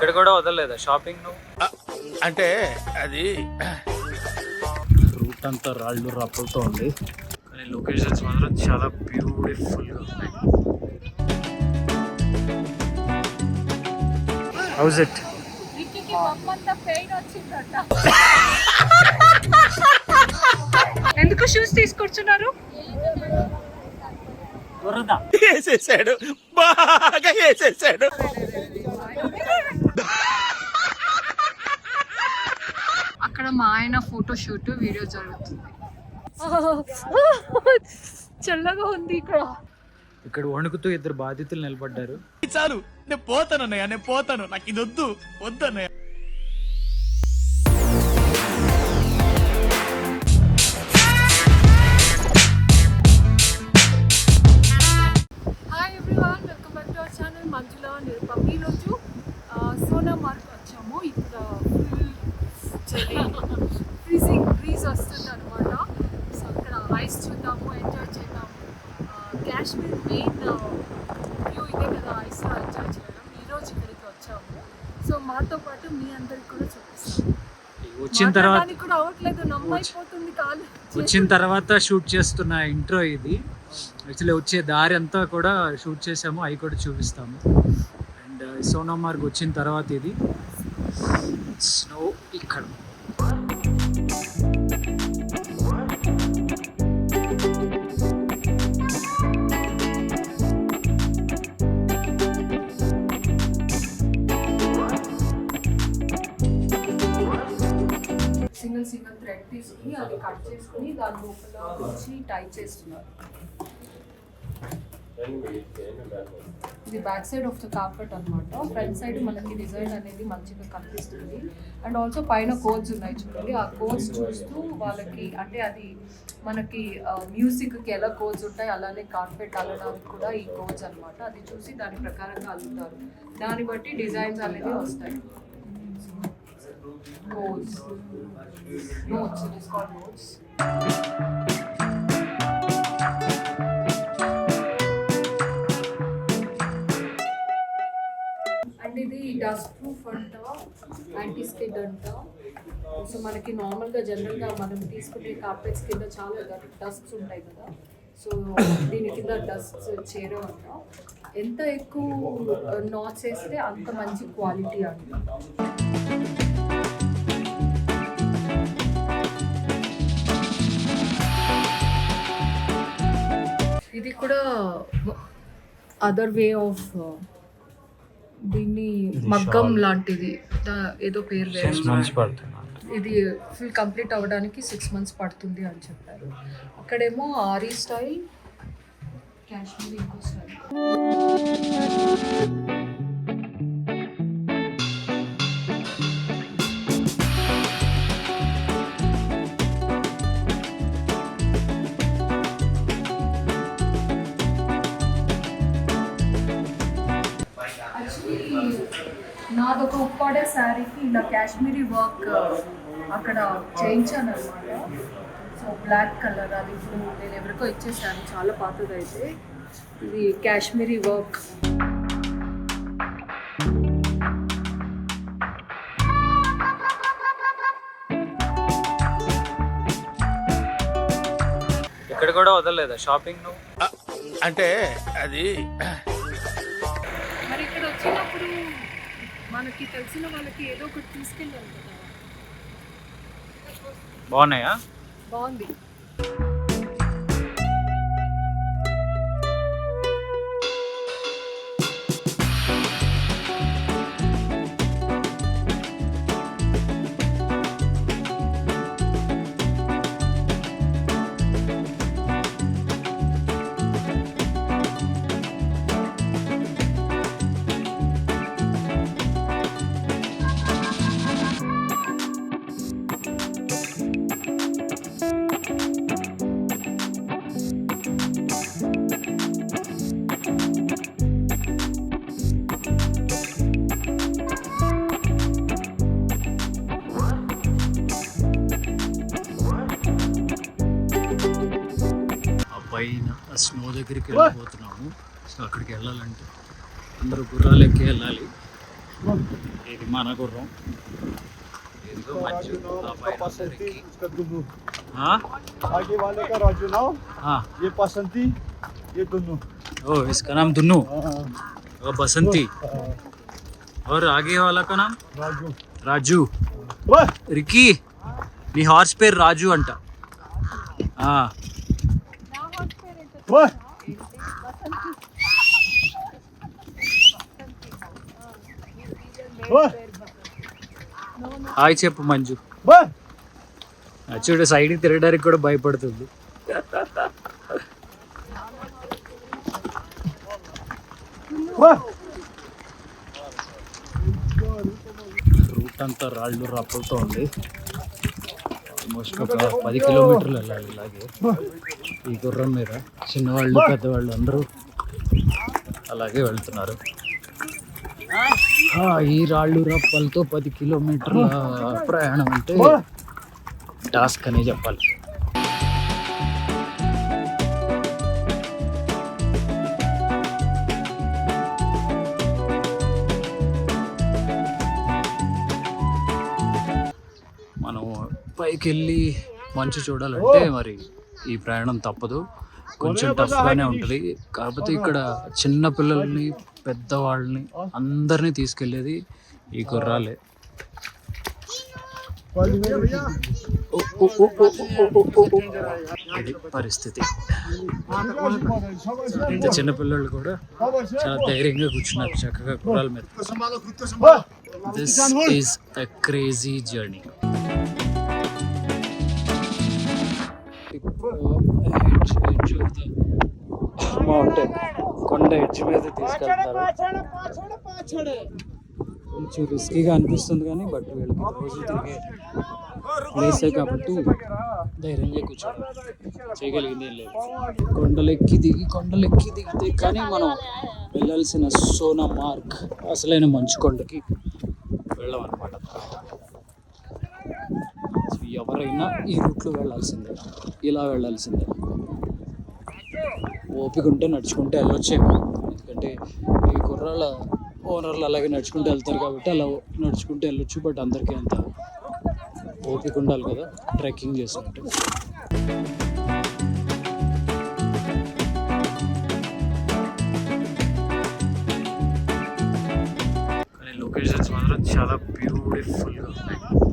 ఇక్కడ కూడా వదలలేదా? షాపింగ్ అంటే అది రూట్ అంతా రాళ్ళు రప్పలతో ఉంది. కానీ లొకేషన్స్ మాత్రం చాలా బ్యూటిఫుల్గా ఉన్నాయి. హౌస్ ఇట్ ఎందుకు షూస్ తీసుకొచ్చున్నారు? వేసేసాడు. బాగా వేసేసాడు. ఫోటో షూట్ వీడియో జరుగుతుంది. చల్లగా ఉంది ఇక్కడ. ఇక్కడ వణుకుతూ ఇద్దరు బాధితులు నిలబడ్డారు. చాలు నేను పోతాను అన్నయ్య నేను పోతాను. నాకు ఇది వద్దు వద్దు అన్నయ్య వచ్చిన తర్వాత వచ్చిన తర్వాత షూట్ చేస్తున్న ఇంట్రో ఇది. యాక్చువల్లీ వచ్చే దారి అంతా కూడా షూట్ చేసాము అవి కూడా చూపిస్తాము. అండ్ సోనామార్గ్ వచ్చిన తర్వాత ఇది. సింగిల్ సింగిల్ థ్రెడ్ తీసుకుని అది కట్ చేసుకుని దాని లోపల వచ్చి టై చేస్తున్నారు. ఇది back side of the carpet అన్నమాట. ఫ్రంట్ సైడ్ మనకి డిజైన్ అనేది మంచిగా కనిపిస్తుంది. అండ్ ఆల్సో పైన కోడ్స్ ఉన్నాయి చూడండి. ఆ కోడ్స్ చూస్తూ వాళ్ళకి అంటే అది మనకి మ్యూజిక్కి ఎలా కోడ్స్ ఉంటాయి అలానే కార్పెట్ అల్లడానికి కూడా ఈ కోడ్స్ అన్నమాట. అది చూసి దాని ప్రకారంగా అల్లుతారు. దాన్ని బట్టి డిజైన్స్ అనేది వస్తాయి. Codes. Notes, it is called notes. And ఇది డస్ట్ ప్రూఫ్ అంట యాంటీ స్కిడ్ అంట సో మనకి నార్మల్గా జనరల్గా మనం తీసుకునే కార్పెట్స్ కింద చాలా డస్ట్స్ ఉంటాయి కదా సో దీని కింద డస్ట్ చేరవంట ఎంత ఎక్కువ uh, నాట్స్ వేస్తే అంత మంచి క్వాలిటీ అంట ఇది కూడా అదర్ వే ఆఫ్ దీన్ని మగ్గం లాంటిది. ఏదో పేరు ఇది ఫుల్ కంప్లీట్ అవ్వడానికి సిక్స్ మంత్స్ పడుతుంది అని చెప్పారు. అక్కడేమో ఆరీ స్టైల్ కాశ్మీర్ ఇంకో స్టైల్ నాదొక ఉప్పాడే శారీకి ఇలా కాశ్మీరీ వర్క్ అక్కడ చేయించాను అనమాట సో బ్లాక్ కలర్ అది ఇప్పుడు నేను ఎవరికో ఇచ్చేసాను. చాలా పాతది అయితే. ఇది కాశ్మీరీ వర్క్. ఇక్కడ కూడా వదలలేదా షాపింగ్ అంటే అది మరి ఇక్కడ వచ్చినప్పుడు మనకి తెలిసిన వాళ్ళకి ఏదో ఒకటి తీసుకెళ్ళాలి కదా. బాగున్నాయా? బాగుంది. దగ్గరికి వెళ్ళిపోతున్నాము సో అక్కడికి వెళ్ళాలంటే అందరూ గుర్రాలు ఎక్కి వెళ్ళాలి ఇది మన గుర్రం ఇదిగో మంచు ఆ పైన ఉంది రిక్కీ. इसका दुनू ఆ? आगे वाले का राजू नाव ఆ. ये बसंती ये दोनों ओ इसका नाम दुन्नू हाँ, और बसंती हाँ, और आगे वाला का नाम राजू రాజు वाह! రిక్కీ నీ హార్స్ పేరు రాజు అంట హాయ్ చెప్పు మంజు. చూడు సైడ్ తిరగడానికి కూడా భయపడుతుంది. రూట్ అంతా రాళ్ళు రప్పలతో ఉంది ఆల్మోస్ట్ ఒక పది కిలోమీటర్లు వెళ్ళాలి ఇలాగే. ఈ గుర్రం మీద చిన్నవాళ్ళు పెద్దవాళ్ళు అందరూ అలాగే వెళ్తున్నారు. ఈ రాళ్ళు రప్పలతో పది కిలోమీటర్ల ప్రయాణం అంటే టాస్క్ అనే చెప్పాలి. మనం పైకి వెళ్ళి మంచు చూడాలంటే మరి ఈ ప్రయాణం తప్పదు. కొంచెం టఫ్గానే ఉంటుంది. కాకపోతే ఇక్కడ చిన్న పిల్లల్ని పెద్దవాళ్ళని అందరినీ తీసుకెళ్ళేది ఈ గుర్రాలే. ఇది పరిస్థితి. ఇంత చిన్న పిల్లలు కూడా చాలా ధైర్యంగా కూర్చున్నారు చక్కగా గుర్రాల మీద. This is a crazy journey mountain కొండ ఎడ్జ్ మీద తీసుకెళ్తారు. కొంచెం రిస్కీగా అనిపిస్తుంది కానీ బట్ వీళ్ళకి రోజు తిరిగే ప్లేసే కాబట్టి ధైర్యంగా కూర్చోడం. చేయగలిగింది ఏం లేదు. కొండలెక్కి దిగి కొండలెక్కి దిగితే కానీ మనం వెళ్ళాల్సిన సోనా మార్క్ అసలైన మంచు కొండకి వెళ్ళమన్నమాట. ఎవరైనా ఈ రూట్లో వెళ్ళాల్సిందే. ఇలా వెళ్ళాల్సిందే. ఓపిక ఉంటే నడుచుకుంటే వెళ్ళొచ్చేమో ఎందుకంటే ఈ కుర్రాళ్ళ ఓనర్లు అలాగే నడుచుకుంటూ వెళ్తారు కాబట్టి అలా నడుచుకుంటూ వెళ్ళొచ్చు బట్ అందరికీ అంత ఓపిక ఉండాలి కదా ట్రెక్కింగ్ చేసినట్టు. కానీ లొకేషన్స్ మాత్రం చాలా బ్యూటిఫుల్గా ఉన్నాయి.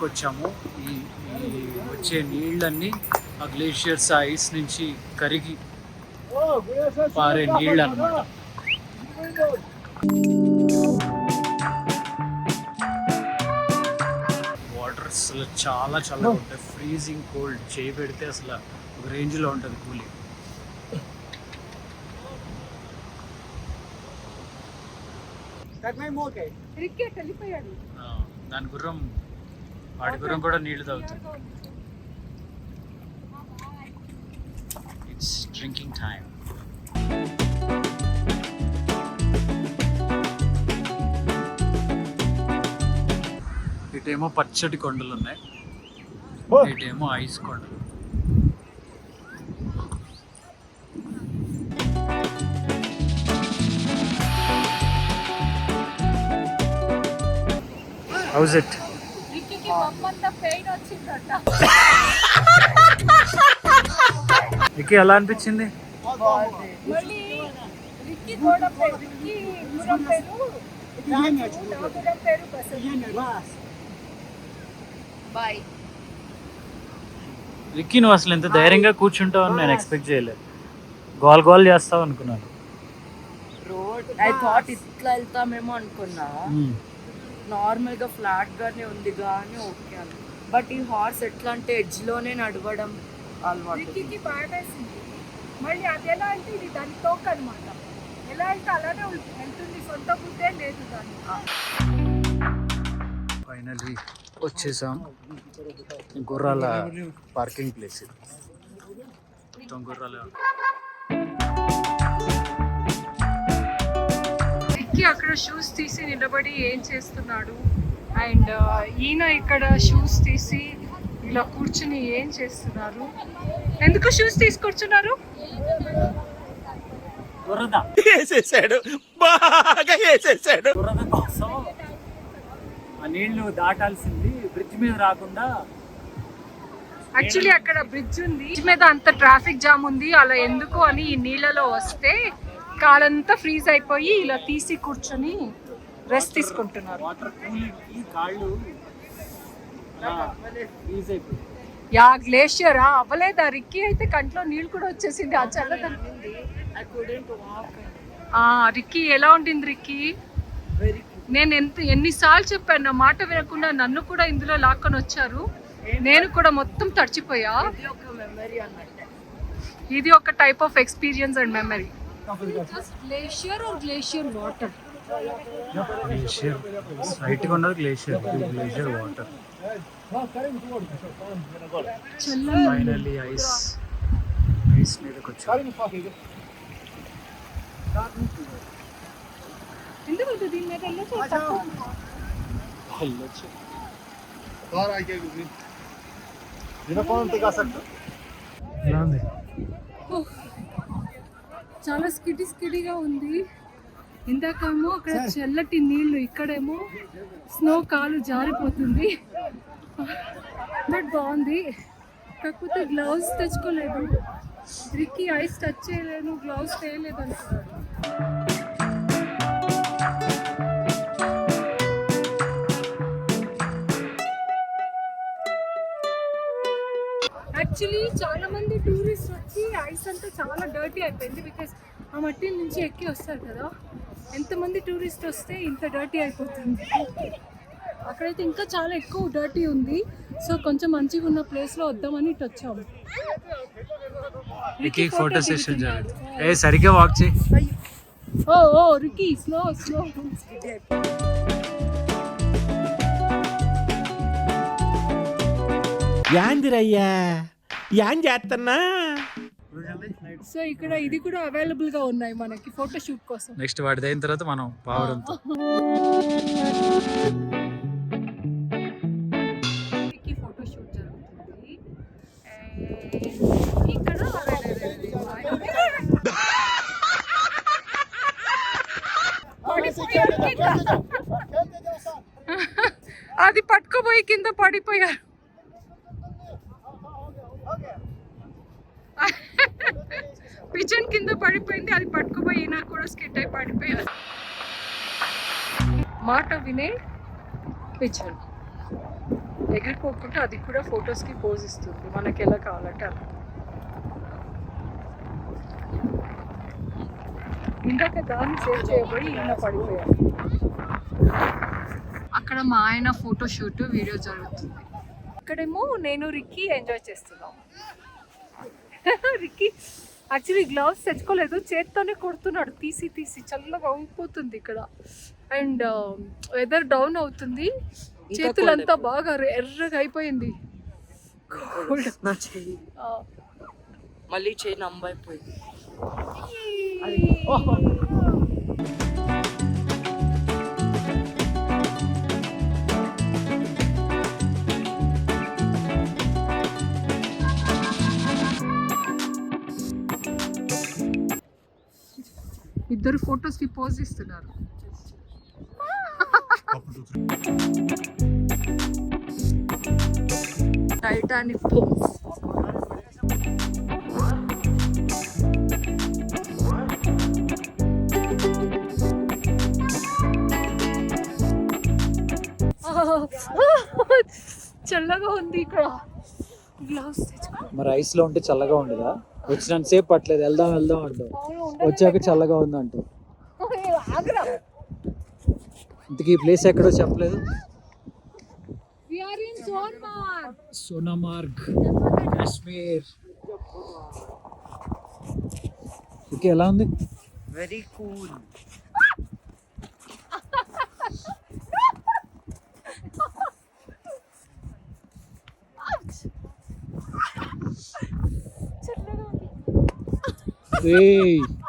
దగ్గరికి వచ్చాము ఈ ఈ వచ్చే నీళ్ళన్నీ ఆ గ్లేషియర్స్ ఐస్ నుంచి కరిగి పారే నీళ్ళు అనమాట వాటర్ అసలు చాలా చల్లగా ఉంటాయి. Freezing cold. చేయి పెడితే అసలు ఒక రేంజ్లో ఉంటుంది కూలింగ్ దాని గుర్రం వాడి గుర్రం కూడా నీళ్ళు తాగుతుంది. ఇట్స్ డ్రింకింగ్ టైం ఇటేమో పచ్చటి కొండలు ఉన్నాయి. ఇటేమో ఐస్ కొండలు. హౌస్ ఇట్ మీకు ఎలా అనిపించింది? రిక్కీ నువ్వు అసలు ఎంత ధైర్యంగా కూర్చుంటావు అని నేను ఎక్స్పెక్ట్ చేయలేదు. గోల్ గోల్ చేస్తావు అనుకున్నాను. రోడ్ ఐ థాట్ ఇట్లా వెళ్తామేమో అనుకున్నా. మ్మ్. నార్మల్గా ఫ్లాట్ గానే ఉంది కానీ ఓకే అని. బట్ ఈ హార్స్ ఎట్లా అంటే ఎడ్జ్లోనే నడవడం అలవాటు వేసింది మళ్ళీ అది ఎలా అంటే ఇది దాని తోక అనమాట ఎలా అంటే అలానే వెళ్తుంది. సొంత బుద్ధే లేదు దానికి. ఫైనల్లీ వచ్చేసాం. గుర్రాల పార్కింగ్ ప్లేస్ ఇది. మొత్తం గుర్రాల. రిక్కీ అక్కడ షూస్ తీసి నిలబడి ఏం చేస్తున్నాడు? అండ్ ఈయన ఇక్కడ షూస్ తీసి ఇలా కూర్చుని ఏం చేస్తున్నారు? ఎందుకు షూస్ తీసి కూర్చున్నారు బురద వేసేసాడు. బాగా వేసేసాడు. బురద కోసం ఆ నీళ్ళు దాటాల్సింది బ్రిడ్జ్ మీద రాకుండా యాక్చువల్లీ అక్కడ బ్రిడ్జ్ ఉంది. బ్రిడ్జ్ మీద అంత ట్రాఫిక్ జామ్ ఉంది. అలా ఎందుకు అని ఈ నీళ్ళలో వస్తే కాలంతా ఫ్రీజ్ అయిపోయి ఇలా తీసి కూర్చొని రెస్ట్ తీసుకుంటున్నారు. యా గ్లేషియరా అవ్వలేదా? రిక్కీ అయితే కంట్లో నీళ్ళు కూడా వచ్చేసింది. ఆ చల్లదనం ఆ రిక్కీ ఎలా ఉండింది రిక్కీ? నేను ఎంత ఎన్నిసార్లు చెప్పాను నా మాట వినకుండా నన్ను కూడా ఇందులో లాక్కొని వచ్చారు. నేను కూడా మొత్తం తడిచిపోయా. ఇది ఒక type of experience and memory Glacier or glacier water glacier స్ట్రైట్గా ఉన్నది glacier glacier water finally ice ice మీదకి వచ్చాం ఎందుకు దీని మీద వెళ్ళొచ్చు తక్కువ. వెళ్ళొచ్చు और आगे भी बिना कौन टिका सकता ఎలా ఉంది చాలా స్కిటి స్కిటిగా ఉంది. ఇందాకేమో అక్కడ చల్లటి నీళ్ళు ఇక్కడేమో స్నో కాలు జారిపోతుంది. బట్ బాగుంది. కాకపోతే గ్లౌస్ తెచ్చుకోలేదు. రిక్కీ ఐస్ టచ్ చేయలేను గ్లౌస్ వేయలేదు అంటున్నాడు యాక్చువల్లీ చాలా మంది టూరిస్ట్ వచ్చి ఐస్ అంతా చాలా డర్టీ అయిపోయింది బికాస్ ఆ మట్టి నుంచి ఎక్కి వస్తారు కదా. ఎంతమంది టూరిస్ట్ వస్తే ఇంత డర్టీ అయిపోతుంది. అక్కడైతే ఇంకా చాలా ఎక్కువ డర్టీ ఉంది. సో కొంచెం మంచిగా ఉన్న ప్లేస్లో వద్దామని ఇటు వచ్చాము రికీ ఫోటో సెషన్ ఏ సరిగ్గా వాక్ చేయి. ఓ ఓ రికీ స్లో స్లో యాందిరయ్యా. యాం చేస్తున్నా సో ఇక్కడ ఇది కూడా అవైలబుల్గా ఉన్నాయి మనకి ఫోటో షూట్ కోసం. నెక్స్ట్ వాటిది అయిన తర్వాత మనం పావడంతో రికీ ఫోటో షూట్ జరుగుతుంది. And ఇక్కడ పడిపోయారు. అది పట్టుకోపోయి కింద పడిపోయారు పిజన్ కింద పడిపోయింది అది పట్టుకుపోయి ఈయన కూడా స్కిట్ అయి పడిపోయారు మాట వినే పిజన్ ఎగిరిపోకుండా అది కూడా ఫొటోస్కి పోజ్ ఇస్తుంది. మనకి ఎలా కావాలంటే అలా. ఇందాక దాన్ని సేవ్ చేయబడి ఈయన పడిపోయారు అక్కడ మా ఆయన ఫోటో షూట్ వీడియో జరుగుతుంది. ఇక్కడేమో నేను రిక్కీ ఎంజాయ్ చేస్తున్నాం. రిక్కీ యాక్చువల్లీ గ్లౌస్ తెచ్చుకోలేదు. చేత్తోనే కొడుతున్నాడు. తీసి తీసి చల్లగా ఉంగిపోతుంది ఇక్కడ. అండ్ వెదర్ డౌన్ అవుతుంది. చేతులంతా బాగా ఎర్రగా అయిపోయింది. మళ్ళీ చెయ్యి నంబైపోయింది. ఇద్దరు ఫొటోస్కి పోజ్ ఇస్తున్నారు. టైటానిక్ చల్లగా ఉంది ఇక్కడ. గ్లౌస్ మరి ఐస్లో ఉంటే చల్లగా ఉండదా? వచ్చినంత సేపు పట్టలేదు. వెళ్దాం వెళ్దాం అంటావు వచ్చాక చల్లగా ఉందంటూ. ఆగ్రా. ఇంతకీ ప్లేస్ ఎక్కడో చెప్పలేదు. సోనమార్గ్ కాశ్మీర్. ఓకే ఎలా ఉంది? Very cool Ei!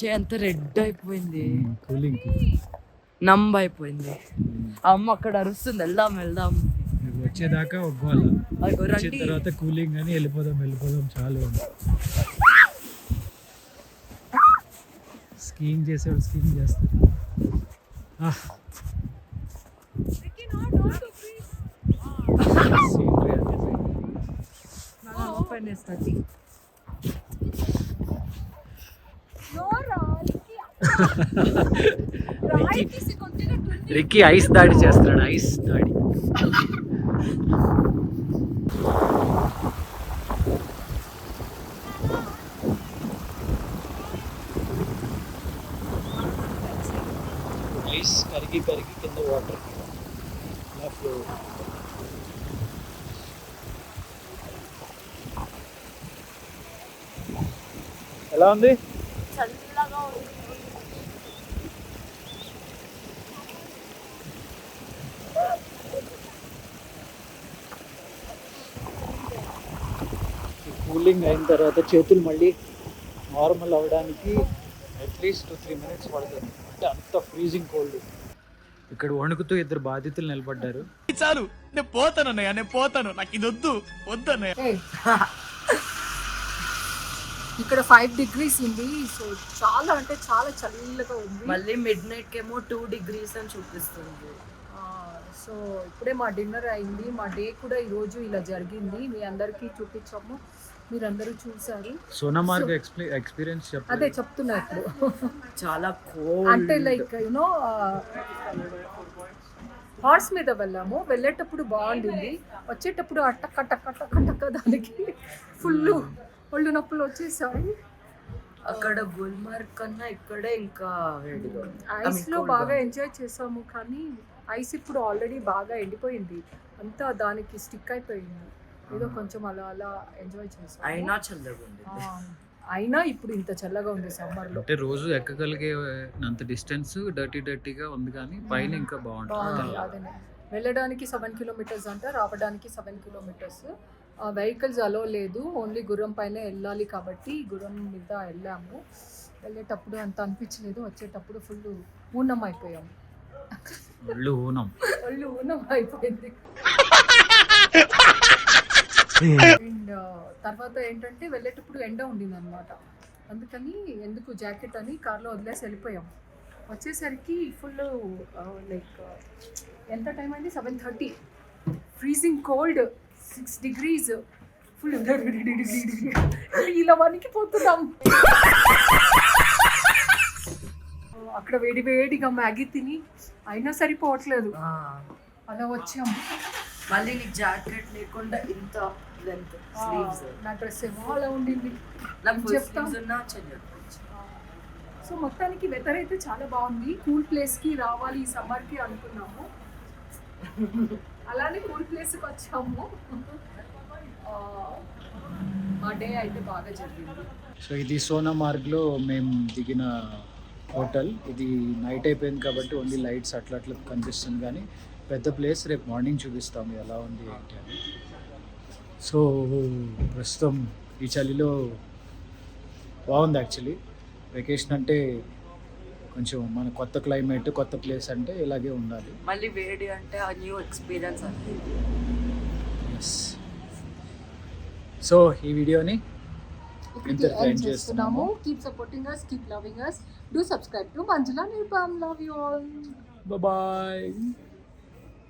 చేయి అంత రెడ్ అయిపోయింది. కూలింగ్ నంబ్ అయిపోయింది అమ్మ అక్కడ అరుస్తుంది వెళ్దాం వెళ్దాం. వచ్చేదాకా ఒగ్గాల. అదిగో వచ్చిన రండి. తర్వాత కూలింగ్ అని వెళ్ళిపోదాం వెళ్ళిపోదాం చాలు స్కీయింగ్ చేసేవాళ్ళు స్కీయింగ్ చేస్తారు ఓపెన్ చేస్తుంది రిక్కీ ఐస్ దాడి చేస్తున్నాడు ఐస్ దాడి ఐస్ కరిగి కరిగి కింద వాటర్ ఇలా ఫ్లో ఎలా ఉంది చల్లగా ఉంది కూలింగ్ అయిన తర్వాత చేతులు మళ్ళీ నార్మల్ అవ్వడానికి అట్లీస్ట్ త్రీ మినిట్స్ పడుతుంది. అంటే అంత ఫ్రీజింగ్ కోల్డ్ ఇక్కడ వణుకుతూ ఇద్దరు బాధితులు నిలబడ్డారు. చాలు నేను పోతాను అన్నయ్య నేను పోతాను. నాకు ఇది వద్దు వద్దన్నయ్య Hey. ఇక్కడ ఫైవ్ డిగ్రీస్ ఉంది సో చాలా అంటే చాలా చల్లగా ఉంది. మళ్ళీ మిడ్ నైట్ కేమో టూ డిగ్రీస్ అని చూపిస్తుంది. సో ఇప్పుడే మా డిన్నర్ అయింది. మా డే కూడా ఈరోజు ఇలా జరిగింది. మీ అందరికీ చూపించాము మీరందరూ చూసారు సోనామార్గ్ ఎక్స్పీరియన్స్ అదే చెప్తున్నా ఇప్పుడు. చాలా అంటే లైక్ యునో హార్స్ మీద వెళ్ళాము. వెళ్ళేటప్పుడు బాగుండింది. వచ్చేటప్పుడు అట్టక్క టక్క టక్క టక్క దానికి ఫుల్ ఒళ్ళు నొప్పులు వచ్చేసాయి. అక్కడ గుల్మార్గ్ కన్నా ఇక్కడే ఇంకా. I ఐస్లో బాగా. ఎంజాయ్ చేసాము కానీ ఐస్ ఇప్పుడు ఆల్రెడీ బాగా ఎండిపోయింది. అంతా దానికి స్టిక్ అయిపోయింది. ఏదో కొంచెం అలా అలా ఎంజాయ్ చేసాము అయినా చల్లగా ఉంది అయినా ఇప్పుడు ఇంత చల్లగా ఉంది సమ్మర్లో. అంటే రోజు ఎక్కగలిగే అంత డిస్టెన్స్ డర్టీ డర్టీగా ఉంది కానీ పైన ఇంకా బాగుంటుంది. బాగుంది అదే వెళ్ళడానికి సెవెన్ కిలోమీటర్స్ అంట రావడానికి సెవెన్ కిలోమీటర్స్ వెహికల్స్ అలో లేదు. ఓన్లీ గుర్రం పైన వెళ్ళాలి కాబట్టి గుర్రం మీద వెళ్ళాము. వెళ్ళేటప్పుడు అంత అనిపించలేదు. వచ్చేటప్పుడు ఫుల్ ఊనం అయిపోయాము ఒళ్ళు ఊనం. ఒళ్ళు ఊనం అయిపోయింది. అండ్ తర్వాత ఏంటంటే వెళ్ళేటప్పుడు ఎండ ఉండింది అనమాట అందుకని ఎందుకు జాకెట్ అని కార్లో వదిలేసి వెళ్ళిపోయాం. వచ్చేసరికి ఫుల్ లైక్ ఎంత టైం అయింది seven thirty freezing cold six degrees full ఇలా వణికిపోతున్నాం అక్కడ వేడి వేడిగా మ్యాగీ తిని అయినా సరిపోవట్లేదు. అలా వచ్చాము మళ్ళీ నీకు జాకెట్ లేకుండా ఇంత లెంత్ స్లీవ్స్ నా డ్రెస్ ఏమో అలా ఉండింది. నాకు చెప్తాం. స్లీవ్స్ ఉన్నా సో మొత్తానికి వెదర్ అయితే చాలా బాగుంది. కూల్ ప్లేస్కి రావాలి ఈ సమ్మర్కి అనుకున్నాము. అలానే కూల్ ప్లేస్కి వచ్చాము. ఆ, మా డే అయితే బాగా జరిగింది. సో ఇది సోనామార్గ్లో మేము దిగిన హోటల్. ఇది నైట్ అయిపోయింది కాబట్టి ఓన్లీ లైట్స్ అట్లా అట్లా కనిపిస్తుంది. కానీ పెద్ద ప్లేస్ రేపు మార్నింగ్ చూపిస్తాము ఎలా ఉంది ఏంటి అని. సో ప్రస్తుతం ఈ చలిలో బాగుంది యాక్చువల్లీ వెకేషన్ అంటే కొంచెం మన కొత్త క్లైమేట్ కొత్త ప్లేస్ అంటే ఇలాగే ఉండాలి. మళ్ళీ వేడి అంటే ఆ న్యూ ఎక్స్పీరియన్స్ అంటే ఎస్ సో ఈ వీడియోని చేస్తున్నాము. చేస్తున్నాము. Keep supporting us keep loving us do subscribe to Manjula Nirbham love you all bye